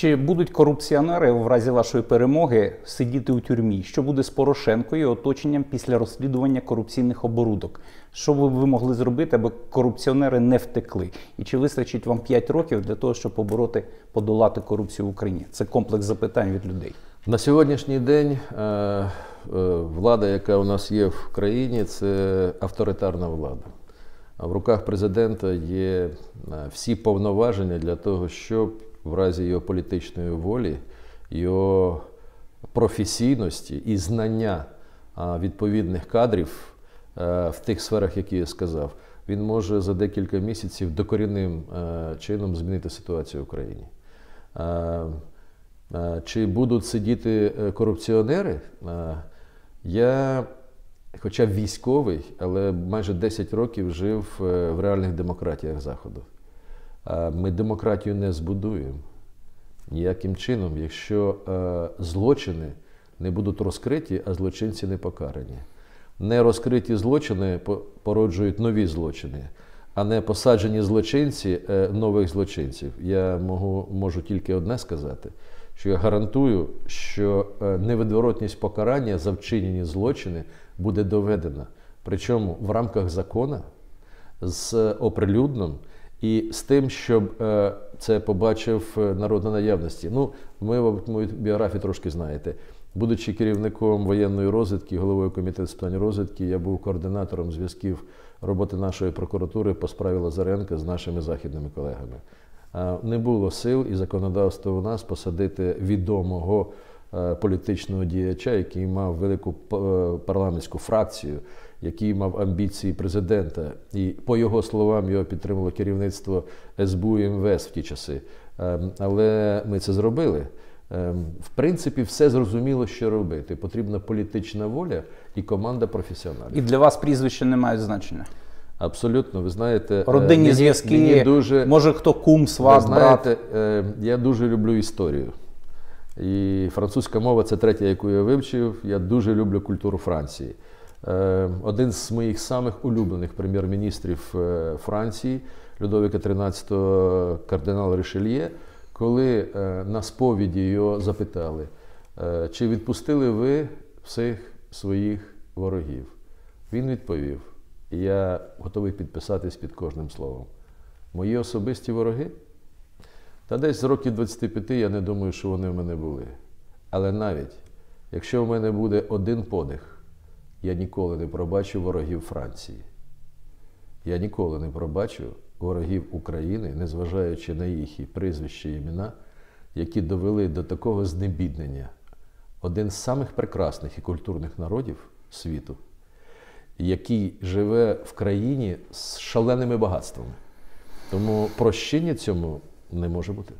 Чи будуть корупціонери в разі вашої перемоги сидіти у тюрмі? Що буде з Порошенкою і оточенням після розслідування корупційних оборудок? Що би ви могли зробити, аби корупціонери не втекли? І чи вистачить вам 5 років для того, щоб побороти, подолати корупцію в Україні? Це комплекс запитань від людей. На сьогоднішній день е, е, влада, яка у нас є в країні, це авторитарна влада. В руках президента є е, всі повноваження для того, щоб в разі його політичної волі, його професійності і знання відповідних кадрів е, в тих сферах, які я сказав, він може за декілька місяців докорінним е, чином змінити ситуацію в Україні. Е, Чи будуть сидіти корупціонери? Я, хоча військовий, але майже 10 років жив в реальних демократіях Заходу. Е, Ми демократію не збудуємо ніяким чином, якщо е, злочини не будуть розкриті, а злочинці не покарані. Не розкриті злочини породжують нові злочини, а не посаджені злочинці е, нових злочинців. Я можу, можу тільки одне сказати, що я гарантую, що невідворотність покарання за вчинені злочини буде доведена. Причому в рамках закону з оприлюдненням і з тим, щоб е, це побачив е, народ на наявності. Ну, ви, мабуть, мою біографію трошки знаєте. Будучи керівником воєнної розвідки, головою комітету з питань розвідки, я був координатором зв'язків роботи нашої прокуратури по справі Лазаренка з нашими західними колегами. Не було сил і законодавства у нас посадити відомого е, політичного діяча, який мав велику е, парламентську фракцію, який мав амбіції президента. І по його словам його підтримало керівництво СБУ і МВС в ті часи. Ем, Але ми це зробили. Ем, В принципі, все зрозуміло, що робити. Потрібна політична воля і команда професіоналів. І для вас прізвища не мають значення. Абсолютно, ви знаєте, е, Родинні зв'язки, дуже може хто кум, сват, брат. знаєте, е, я дуже люблю історію. І французька мова це третя, яку я вивчив. Я дуже люблю культуру Франції. Е, Один з моїх самих улюблених прем'єр-міністрів е, Франції, Людовіка XIII, кардинал Ришельє, коли е, на сповіді його запитали, чи відпустили ви всіх своїх ворогів? Він відповів: я готовий підписатись під кожним словом. Мої особисті вороги? Та десь з років 25 я не думаю, що вони в мене були. Але навіть якщо в мене буде один подих, я ніколи не пробачу ворогів Франції. Я ніколи не пробачу ворогів України, незважаючи на їх і прізвища і імена, які довели до такого знебіднення один з самих прекрасних і культурних народів світу, який живе в країні з шаленими багатствами. Тому прощення цьому не може бути.